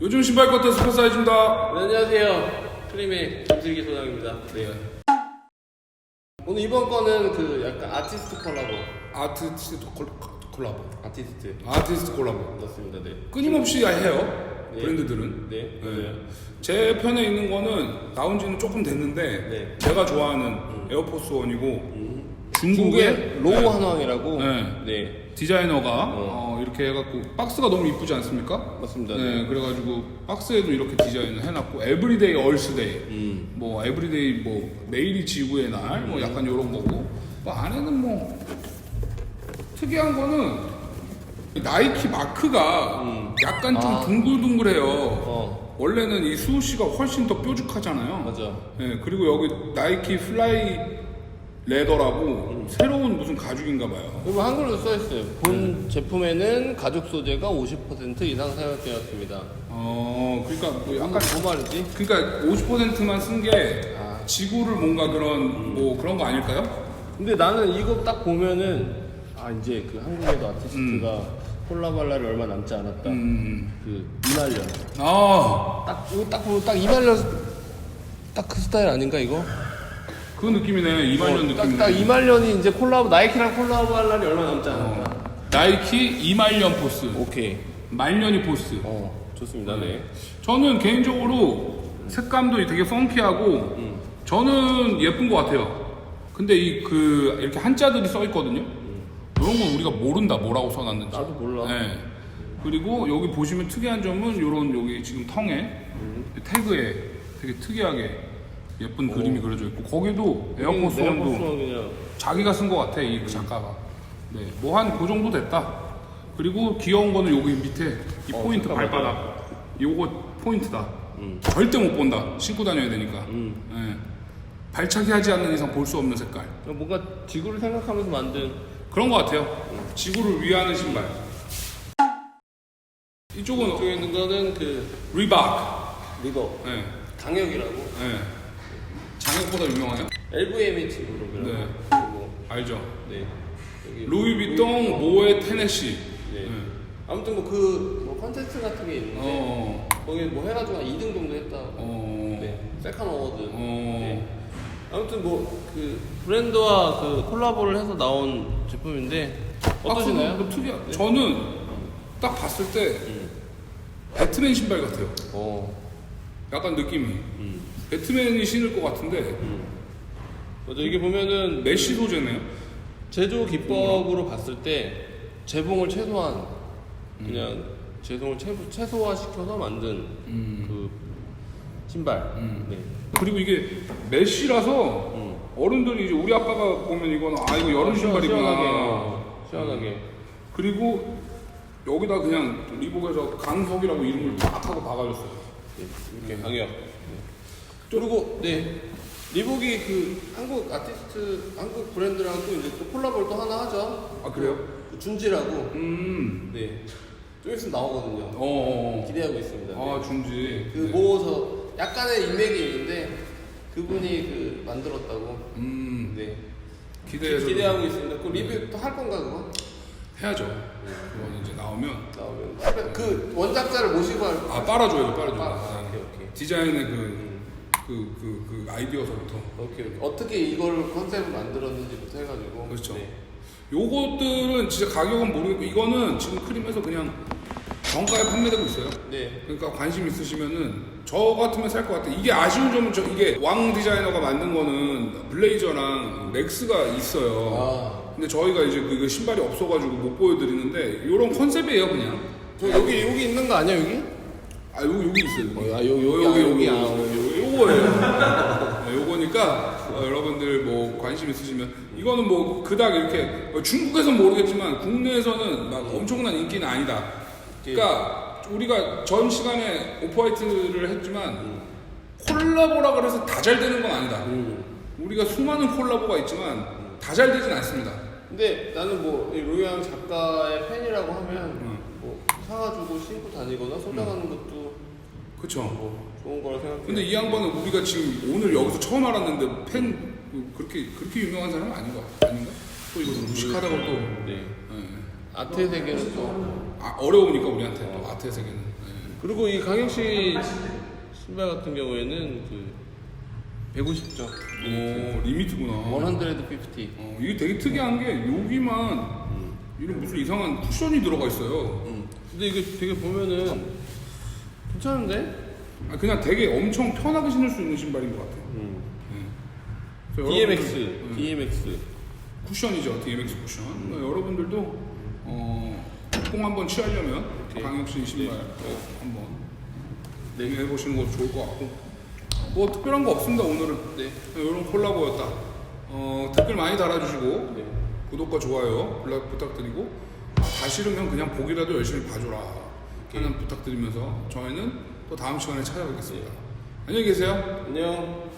요즘 신발 스포 사이즈입니다. 네, 안녕하세요. 크림의 김슬기 소장입니다. 네. 오늘 이번 거는 그 약간 아티스트 콜라보. 아티스트 콜- 콜라보. 아티스트. 아티스트 콜라보. 맞습니다. 네. 끊임없이 해요. 네. 브랜드들은. 네. 네. 제 편에 있는 거는 나온 지는 조금 됐는데 네. 제가 좋아하는 에어포스 원이고 음. 중국의 로우 네. 한왕이라고. 네. 네. 디자이너가 어. 어, 이렇게 해갖고 박스가 너무 이쁘지 않습니까? 맞습니다. 네, 그래가지고 박스에도 이렇게 디자인을 해놨고 에브리데이 얼스데이 음. 뭐 에브리데이 뭐 내일이 지구의 날 뭐 약간 이런 거고 뭐 안에는 뭐 특이한 거는 나이키 마크가 음. 약간 좀 아. 둥글둥글해요. 어. 원래는 이 수시가 훨씬 더 뾰족하잖아요. 맞아. 네, 그리고 여기 나이키 플라이 레더라고 음. 새로운 무슨 가죽인가 봐요. 그리고 한글로 써 있어요. 본 네. 제품에는 가죽 소재가 50% 이상 사용되었습니다. 어, 그러니까 뭐 약간 약간 뭐 말이지? 그러니까 50%만 쓴 게 아. 지구를 뭔가 그런 뭐 그런 거 아닐까요? 근데 나는 이거 딱 보면은 아 이제 그 한국에도 아티스트가 콜라발라를 얼마 남지 않았다. 음. 그 이말년. 아, 딱 이거 딱 보면 딱 이말년 딱 그 스타일 아닌가 이거? 그 느낌이네. 이말년 어, 느낌이네. 딱, 딱 이말년이 이제 콜라보 나이키랑 콜라보 할 날이 얼마 남지 않았다. 어. 나이키 이말년 포스. 오케이. 말년이 포스. 어 좋습니다. 네. 저는 개인적으로 색감도 되게 펑키하고 음. 저는 예쁜 것 같아요. 근데 이 그 이렇게 한자들이 써 있거든요. 이런 건 우리가 모른다. 뭐라고 써놨는지. 나도 몰라. 네. 그리고 여기 보시면 특이한 점은 이런 여기 지금 텅에 태그에 되게 특이하게 예쁜 그림이 그려져 있고 거기도 에어포스 원도 에어포스원 그냥 자기가 쓴 것 같아 이 작가가. 네, 뭐 한 그 정도 됐다. 그리고 귀여운 거는 여기 밑에 이 어, 포인트 잠깐만. 발바닥. 요거 포인트다. 음. 절대 못 본다. 신고 다녀야 되니까. 음. 네. 발차기 하지 않는 이상 볼 수 없는 색깔. 뭔가 지구를 생각하면서 만든 그런 것 같아요. 지구를 위하는 신발. 이쪽은 이쪽에 있는 거는 그 리박. 리버 네. 강혁이라고 네. 장혁보다 유명하냐? LVMH 그룹이라고 네. 그리고 알죠. 네 여기 루이비통, 모에 테네시. 네. 네. 아무튼 뭐 그 뭐 컨텐츠 같은 게 있는데 어. 거기 뭐 해가지고 한 2등 정도 했다. 어. 네. 세컨 어워드. 어. 네. 아무튼 뭐 그 브랜드와 그 콜라보를 해서 나온 제품인데 어떠시나요? 아, 그거 특이하. 저는 딱 봤을 때 음. 배트맨 신발 같아요. 어. 약간 느낌이. 음. 배트맨이 신을 것 같은데 음. 맞아 이게 보면은 메쉬 소재네요. 제조 기법으로 봤을 때 재봉을 최소한 그냥 재봉을 최, 최소화시켜서 만든 음. 그 신발. 음. 네. 그리고 이게 메쉬라서 음. 어른들이 이제 우리 아빠가 보면 이거는 아 이거 여름 시원하게, 신발이구나. 어, 시원하게. 그리고 여기다 그냥 리복에서 강석이라고 이름을 딱 하고 박아줬어요. 네, 이렇게 강력. 네. 그리고 네 리복이 그 한국 아티스트 한국 브랜드랑 또 이제 또 콜라보를 또 하나 하죠. 아 그래요? 그 준지라고. 음. 네. 좀 있으면 나오거든요. 어. 어. 어. 기대하고 있습니다. 아 준지. 네. 그뭐 저 약간의 인맥이 있는데 그분이 그 만들었다고. 음. 네. 기대해서 기대하고 있습니다. 그 리뷰 또 할 건가 그거? 해야죠. 그거는 이제 나오면 나오면 그 원작자를 모시고 할. 아 빨아줘요, 빨아줘요. 아, 아, 오케이 오케이. 디자인의 그, 음. 그, 그, 그 아이디어서부터. 오케이 오케이. 어떻게 이걸 컨셉을 만들었는지부터 해가지고. 그렇죠. 네. 요것들은 진짜 가격은 모르겠고, 이거는 지금 크림에서 그냥 정가에 판매되고 있어요. 네. 그러니까 관심 있으시면은 저 같으면 살 것 같아. 이게 아쉬운 점은 저 이게 왕 디자이너가 만든 거는 블레이저랑 렉스가 있어요. 아. 근데 저희가 이제 그, 그 신발이 없어가지고 못 보여드리는데 이런 컨셉이에요 그냥. 저 여기 여기 있는 거 아니야 여기? 아 여기 여기 있어요. 여기. 어, 아, 여기, 여기, 아, 여기, 아, 요- 요거예요. 네, 요거니까 어, 여러분들 뭐 관심 있으시면 이거는 뭐 그닥 이렇게 어, 중국에서는 모르겠지만 국내에서는 막 엄청난 인기는 아니다. 그러니까 우리가 전 시간에 오프화이트를 했지만 콜라보라 그래서 다 잘 되는 건 아니다. 음. 우리가 수많은 콜라보가 있지만 다 잘 되진 않습니다. 근데 나는 뭐이 로이앙 작가의 팬이라고 하면 음. 뭐 사가지고 신고 다니거나 소장하는 것도 그렇죠. 뭐 좋은 거라 생각해. 근데 이 양반은 우리가 지금 오늘 여기서 처음 알았는데 팬 그렇게 그렇게 유명한 사람 아닌가 아닌가? 또 이거 무식하다고 또 네. 예. 아트의 세계는 또 아, 어려우니까 우리한테 또 아트의 세계는 예. 그리고 이 강혁 씨 신발 같은 경우에는 그 150점. 오, 리미트구나. 150. 어, 이게 되게 특이한 게 여기만 이런 무슨 이상한 쿠션이 들어가 있어요. 음. 근데 이게 되게 보면은 괜찮은데? 아, 그냥 되게 엄청 편하게 신을 수 있는 신발인 것 같아요. 음. 그래서 DMX, 여러분들, 네, DMX. 쿠션이죠, DMX 쿠션. 그러니까 여러분들도 어, 뽕 한번 취하려면. 강혁신 신발 어, 한번 네. 네. 해보시는 것도 좋을 것 같고 뭐 특별한 거 없습니다 오늘은 네. 이런 콜라보였다. 어, 댓글 많이 달아주시고 네. 구독과 좋아요 불러- 부탁드리고 아, 다 싫으면 그냥 보기라도 열심히 봐줘라 하는 부탁드리면서 저희는 또 다음 시간에 찾아뵙겠습니다. 안녕히 계세요. 안녕.